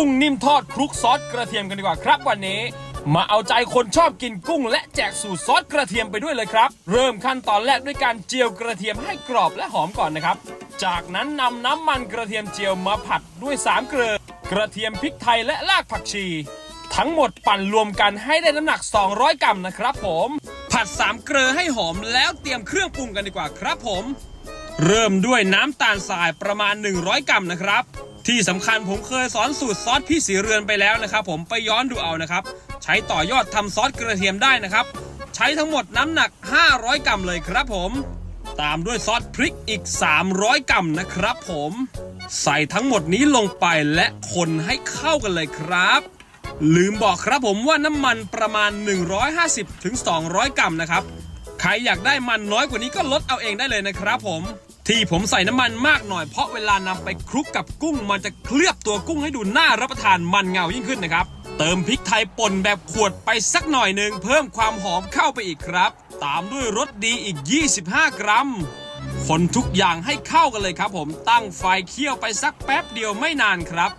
กุ้งนิ่มทอดคลุกซอสกระเทียมกันดีกว่าครับวันนี้ มาเอาใจคนชอบกินกุ้ง และแจกสูตรซอสกระเทียมไปด้วยเลยครับ เริ่มขั้นตอนแรกด้วยการเจียวกระเทียมให้กรอบและหอมก่อนนะครับ จากนั้นนำน้ำมันกระเทียมเจียวมาผัดด้วยสามเกลือกระเทียมพริกไทยและรากผักชี ทั้งหมดปั่นรวมกันให้ได้น้ำหนัก 200 กรัมนะครับผม ผัดสามเกลือให้หอมแล้วเตรียมเครื่องปรุงกันดีกว่าครับผม เริ่มด้วยน้ำตาลทรายประมาณ 100 กรัมนะครับ ที่สำคัญผมเคยสอนสูตรซอสพี่สีเรือนไปแล้วนะครับ ผมไปย้อนดูเอานะครับ ใช้ต่อยอดทำซอสกระเทียมได้นะครับ ใช้ทั้งหมดน้ำหนัก 500 กรัมเลยครับผม ตามด้วยซอสพริกอีก 300 กรัมนะครับ ผม ใส่ทั้งหมดนี้ลงไปและคนให้เข้ากันเลยครับ ลืมบอกครับผมว่าน้ำมันประมาณ 150-200 กรัมนะครับ ใครอยากได้มันน้อยกว่านี้ก็ลดเอาเองได้เลยนะครับผม ที่ผมใส่น้ำมันมากหน่อยเพราะเวลานำไปคลุกกับกุ้ง มันจะเคลือบตัวกุ้งให้ดูน่ารับประทานมันเงายิ่งขึ้นนะครับ เติมพริกไทยป่นแบบขวดไปสักหน่อยหนึ่งเพิ่มความหอมเข้าไปอีกครับ ตามด้วยรสดีอีก 25 กรัม คนทุกอย่างให้เข้ากันเลยครับผมตั้งไฟเคี่ยวไปสักแป๊บเดียวไม่นานครับ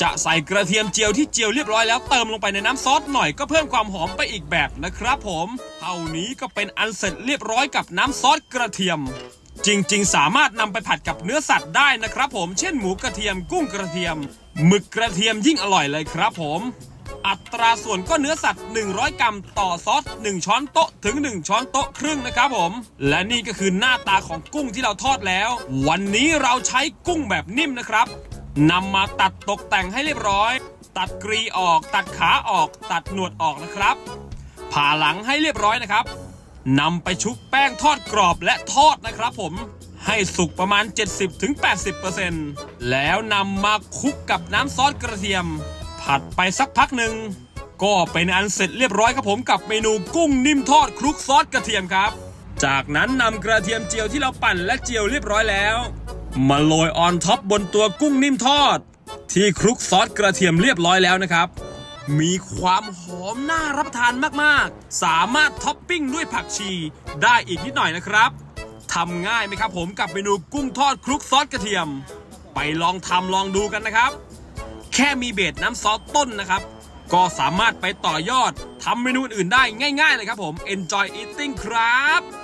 จะใส่กระเทียมเจียวที่เจียวเรียบร้อยแล้วเติมลงไปในน้ำซอสหน่อยก็เพิ่มความหอมไปอีกแบบนะครับ ผม เท่านี้ก็เป็นอันเสร็จเรียบร้อยกับน้ำซอสกระเทียม จริงๆ สามารถนำไปผัดกับเนื้อสัตว์ได้นะครับผม เช่นหมูกระเทียมกุ้งกระเทียม หมึกกระเทียมยิ่งอร่อยเลยครับผม อัตราส่วนก็เนื้อสัตว์ 100 กรัมต่อซอส 1 ช้อนโต๊ะถึง 1 ช้อนโต๊ะครึ่งนะครับผม และนี่ก็คือหน้าตาของกุ้งที่เราทอดแล้ว วันนี้เราใช้กุ้งแบบนิ่มนะครับนำมาตัดตกแต่งให้เรียบร้อย ตัดกรีออก ตัดขาออก ตัดหนวดออกนะครับ ผ่าหลังให้เรียบร้อยนะครับ นำไปชุบแป้งทอดกรอบและทอดนะครับผมให้สุกประมาณ 70-80%แล้วนำมาคลุกกับน้ำซอสกระเทียม ผัดไปสักพักหนึ่ง ก็เป็นอันเสร็จเรียบร้อยครับผมกับเมนูกุ้งนิ่มทอดคลุกซอสกระเทียมครับ จากนั้นนำกระเทียมเจียวที่เราปั่นและเจียวเรียบร้อยแล้ว มาโรยออนท็อปบนตัวกุ้งนิ่มทอด ที่คลุกซอสกระเทียมเรียบร้อยแล้วนะครับ มีความหอมน่ารับประทานมากๆ สามารถท็อปปิ้งด้วยผักชีได้อีกนิดหน่อยนะครับทำง่ายไหมครับผมกับเมนูกุ้งทอดคลุกซอสกระเทียม ไปลองทำลองดูกันนะครับ แค่มีเบสน้ำซอสต้นนะครับ ก็สามารถไปต่อยอดทำเมนูอื่นได้ง่าย ๆ เลยครับผม Enjoy eating ครับ